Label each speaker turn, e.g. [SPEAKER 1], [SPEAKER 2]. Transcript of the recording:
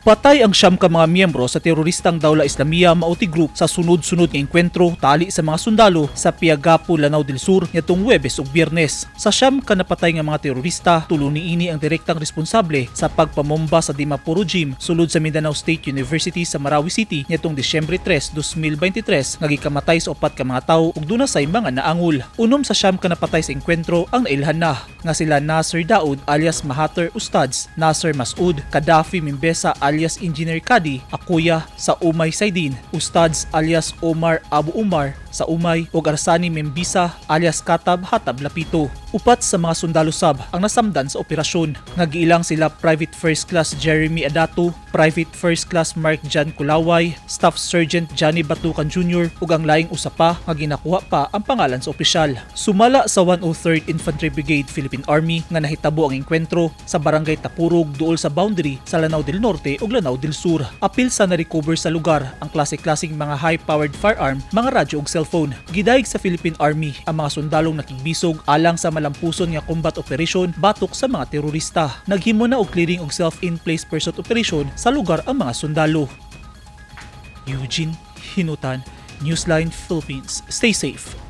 [SPEAKER 1] Patay ang siyam ka mga miyembro sa teroristang Dawla Islamia Mauti Group sa sunod-sunod nga engkwentro tali sa mga sundalo sa Piagapo, Lanao del Sur nitong Huwebes ug Biyernes. Sa siyam ka napatay nga mga terorista, tulo niini ang direktang responsable sa pagpamomba sa Dimapuro Gym sulod sa Mindanao State University sa Marawi City nitong Disyembre 3, 2023 nga gikamatay sa upat ka mga tawo ug dunasay mga naangol. Unom sa siyam ka napatay sa engkwentro ang nailhan na nga sila Nasser Daud alias Mahathir Ustads, Nasser Masud, Gaddafi Mimbesa alias Engineer Kadi, Akuya sa Umay Saidin, Ustads alias Omar Abu Umar sa Umay ug Arsani Membisa alias Katab Hatab Lapito. Upat sa mga sundalo sab ang nasamdan sa operasyon nga giilang sila Private First Class Jeremy Adato, Private First Class Mark Jan Kulaway, Staff Sergeant Johnny Batukan Jr. ug ang laing usa pa nga ginakuha pa ang pangalan sa opisyal. Sumala sa 103rd Infantry Brigade Philippine Army nga nahitabo ang engkwentro sa Barangay Tapurog duol sa boundary sa Lanao del Norte ug Lanao del Sur. Apil sa na-recover sa lugar ang klase-klaseng mga high-powered firearm, mga radyo ug cellphone. Gidayeg sa Philippine Army ang mga sundalong nakigbisog alang sa malampuson nga combat operation batok sa mga terorista. Naghimo na og clearing og self-in-place pursuit operation sa lugar ang mga sundalo. Eugene Hinutan, Newsline Philippines. Stay safe.